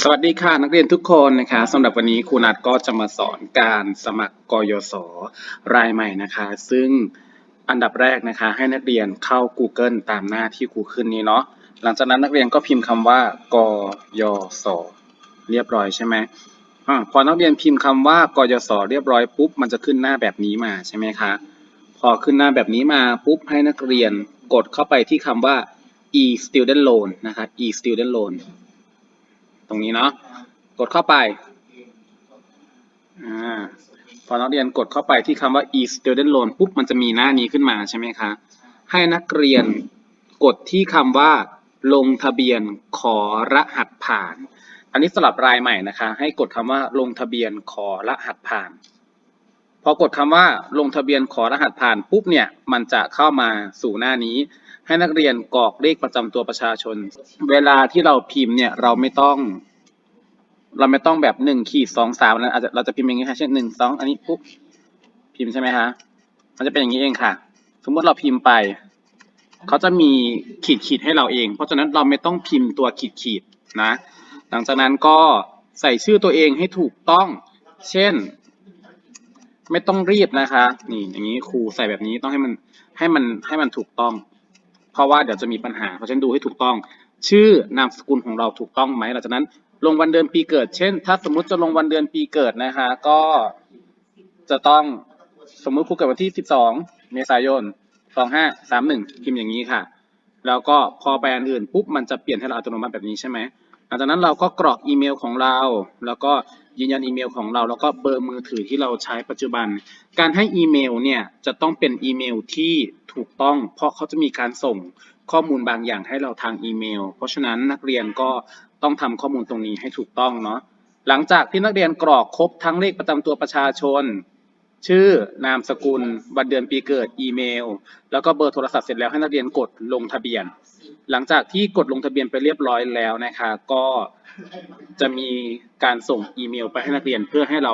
สวัสดีค่ะ นักเรียนทุกคนนะคะสำหรับวันนี้ครูนัทก็จะมาสอนการสมัครกยศรายใหม่นะคะ ซึ่งอันดับแรกนะคะ ให้นักเรียนเข้า Google ตามหน้าที่ครูขึ้นนี้เนาะหลังจากนั้นนักเรียนก็พิมพ์คำว่ากยศเรียบร้อยใช่ไหมอพอนักเรียนพิมพ์คำว่ากยศเรียบร้อยปุ๊บมันจะขึ้นหน้าแบบนี้มาใช่ไหมคะพอขึ้นหน้าแบบนี้มาปุ๊บให้นักเรียนกดเข้าไปที่คำว่า e student loan นะคะ e student loan ตรงนี้เนาะกดเข้าไปอ่าพอนักเรียนกดเข้าไปที่คำว่า e student loan ปุ๊บมันจะมีหน้านี้ขึ้นมาใช่ไหมคะ ให้นักเรียนกดที่คำว่า ลงทะเบียนขอรหัสผ่าน อันนี้สำหรับรายใหม่นะคะ ให้กดคำว่าลงทะเบียนขอรหัสผ่าน พอกดคำว่าลงทะเบียนขอรหัสผ่านปุ๊บเนี่ยมันจะเข้ามาสู่หน้านี้ ให้นักเรียนกรอกเลขประจำตัวประชาชน เวลาที่เราพิมพ์เนี่ยเราไม่ต้อง เราไม่ต้องแบบหนึ่งขีดสองสามนะอาจจะเราจะพิมพ์อย่างนี้ค่ะเช่นหนึ่งสองอันนี้ปุ๊บพิมพ์ใช่ไหมคะมันจะเป็นอย่างนี้เองค่ะ สมมติเราพิมพ์ไปเขาจะมีขีดขีดให้เราเอง เพราะฉะนั้นเราไม่ต้องพิมพ์ตัวขีดขีดนะ หลังจากนั้นก็ใส่ชื่อตัวเองให้ถูกต้อง เช่น ไม่ต้องรีบนะคะ นี่อย่างนี้ครูใส่แบบนี้ต้องให้มันให้มันให้มันถูกต้อง เพราะว่าเดี๋ยวจะมีปัญหา เพราะฉะนั้นดูให้ถูกต้อง ชื่อนามสกุลของเราถูกต้องไหมหลังจากนั้น ลงวันเดือนปีเกิด เช่น ถ้าสมมุติจะลงวันเดือนปีเกิดนะฮะก็จะต้องสมมุติครูเกิดวันที่ 12 เมษายน 2531 พิมพ์อย่างนี้ค่ะ แล้วก็พอแบรนด์อื่นปุ๊บมันจะเปลี่ยนให้เราอัตโนมัติแบบนี้ใช่ไหมหลังจากนั้นเราก็กรอกอีเมลของเรา แล้วก็ ยืนยันอีเมลของเรา แล้วก็เบอร์มือถือที่เราใช้ปัจจุบัน การให้อีเมลเนี่ยจะต้องเป็นอีเมลที่ถูกต้อง เพราะเขาจะมีการส่งข้อมูลบางอย่างให้เราทางอีเมล เพราะฉะนั้นนักเรียนก็ต้องทำข้อมูลตรงนี้ให้ถูกต้องเนาะหลังจากที่นักเรียนกรอกครบทั้งเลขประจำตัวประชาชน ชื่อนามสกุลวันเดือนปีเกิดอีเมล แล้วก็เบอร์โทรศัพท์เสร็จแล้วให้นักเรียนกดลงทะเบียน หลังจากที่กดลงทะเบียนไปเรียบร้อยแล้วนะคะ ก็จะมีการส่งอีเมลไปให้นักเรียนเพื่อให้เรา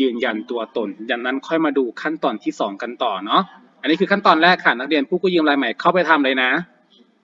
ยืนยันตัวตนดังนั้นค่อยมาดูขั้นตอนที่สองกันต่อเนาะอันนี้คือขั้นตอนแรกค่ะนักเรียนผู้กู้ยืมรายใหม่เข้าไปทำเลยนะ